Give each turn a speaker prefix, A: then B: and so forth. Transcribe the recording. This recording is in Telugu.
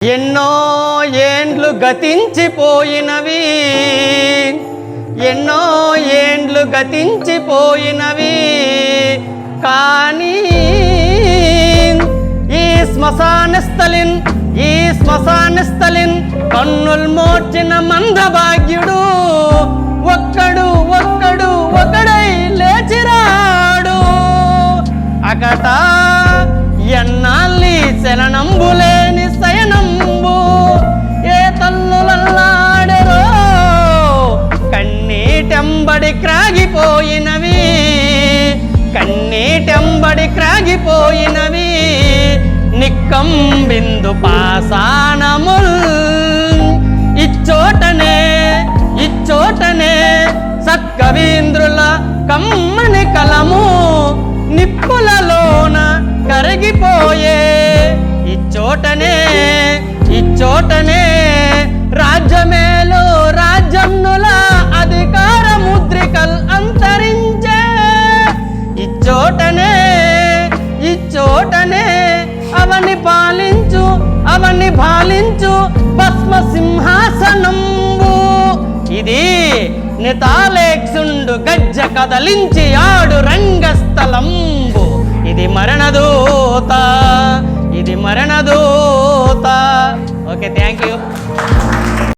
A: ఎన్నో ఏండ్లు గతించిపోయినవి. ఎన్నో ఏండ్లు గతించిపోయినవి. కానీ ఈ శ్మశాన స్థలిన్ ఈ శ్మశాన స్థలిన్ కన్నులు మోర్చిన మందభాగ్యుడు ఒక్కడు ఒక్కడు ఒకడై లేచిరాడు. అకట ఎన్నాళ్ళి శరణంబులేని పడి క్రాగిపోయినవి నిక్కం బిందు పాసానముల్. ఇచ్చోటనే ఇచ్చోటనే సత్కవీంద్రుల కమ్మని కలము నిప్పులలోన కరిగిపోయే. ఇచ్చోటనే ఇచ్చోటనే పాలించు భస్మ సింహాసనంబు ఇది నితాలేక్షుండు గజ్జ కదలించి ఆడు రంగస్థలంబు. ఇది మరణదూత. ఇది మరణదూత. Okay thank you